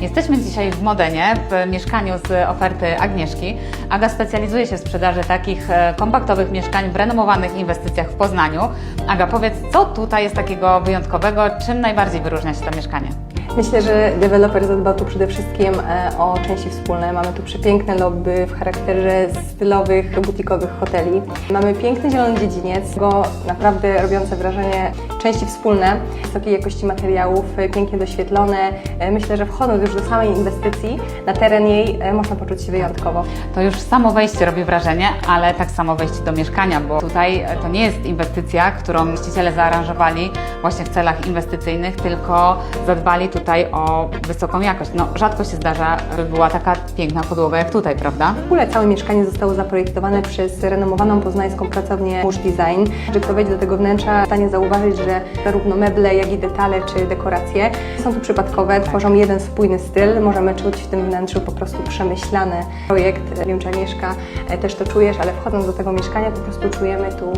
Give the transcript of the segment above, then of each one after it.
Jesteśmy dzisiaj w Modenie, w mieszkaniu z oferty Agnieszki. Aga specjalizuje się w sprzedaży takich e, kompaktowych mieszkań w renomowanych inwestycjach w Poznaniu. Aga, powiedz, co tutaj jest takiego wyjątkowego? Czym najbardziej wyróżnia się to mieszkanie? Myślę, że deweloper zadbał tu przede wszystkim e, o części wspólne. Mamy tu przepiękne lobby w charakterze stylowych, butikowych hoteli. Mamy piękny zielony dziedziniec, go naprawdę robiące wrażenie części wspólne, wysokiej jakości materiałów, e, pięknie doświetlone. E, Myślę, że wchodząc już do samej inwestycji, na teren jej e, można poczuć się wyjątkowo. To już samo wejście robi wrażenie, ale tak samo wejście do mieszkania, bo tutaj to nie jest inwestycja, którą właściciele zaaranżowali właśnie w celach inwestycyjnych, tylko zadbali tutaj o wysoką jakość. No, rzadko się zdarza, by była taka piękna podłoga jak tutaj, prawda? W ogóle całe mieszkanie zostało zaprojektowane przez renomowaną poznańską pracownię Musz Design. Że kto wejdzie do tego wnętrza, w stanie zauważyć, że zarówno meble, jak i detale czy dekoracje są tu przypadkowe, tworzą jeden spójny styl. Możemy czuć w tym wnętrzu po prostu przemyślany projekt. Wiem, czy Agnieszka e, też to czujesz, ale wchodząc do tego mieszkania po prostu czujemy tu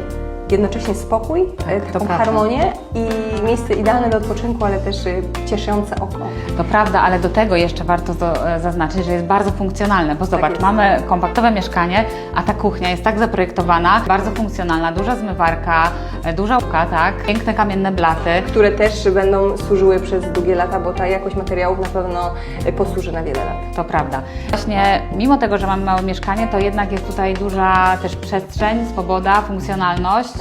jednocześnie spokój, e, taką prawda. harmonię i miejsce idealne do odpoczynku, ale też e, cieszące oko. To prawda, ale do tego jeszcze warto e, zaznaczyć, że jest bardzo funkcjonalne, bo zobacz, jest. mamy kompaktowe mieszkanie, a ta kuchnia jest tak zaprojektowana, bardzo funkcjonalna, duża zmywarka, e, duża ławka, tak, piękne kamienne blaty. które też będą służyły przez długie lata, bo ta jakość materiałów na pewno e, posłuży na wiele lat. To prawda. Właśnie mimo tego, że mamy małe mieszkanie, to jednak jest tutaj duża też przestrzeń, swoboda, funkcjonalność.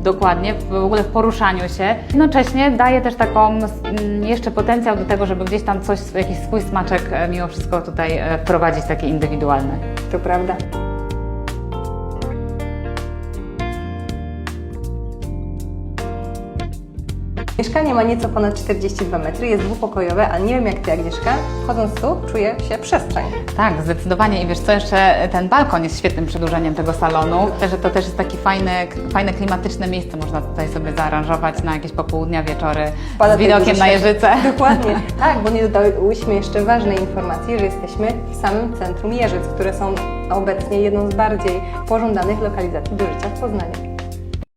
Dokładnie, w ogóle w poruszaniu się. Jednocześnie daje też taką mm, jeszcze potencjał do tego, żeby gdzieś tam coś, jakiś swój smaczek e, mimo wszystko tutaj e, wprowadzić, taki indywidualny. To prawda. Mieszkanie ma nieco ponad 42 metry, jest dwupokojowe, ale nie wiem jak Ty Agnieszka, wchodząc tu czuję się przestrzeń. Tak, zdecydowanie. I wiesz co, jeszcze ten balkon jest świetnym przedłużeniem tego salonu. Że to też jest takie fajne, fajne, klimatyczne miejsce. Można tutaj sobie zaaranżować na jakieś popołudnia, wieczory Pada z widokiem na. Jeżyce. Dokładnie. Tak, bo nie dodałyśmy jeszcze ważnej informacji, że jesteśmy w samym centrum Jeżyc, które są obecnie jedną z bardziej pożądanych lokalizacji do życia w Poznaniu.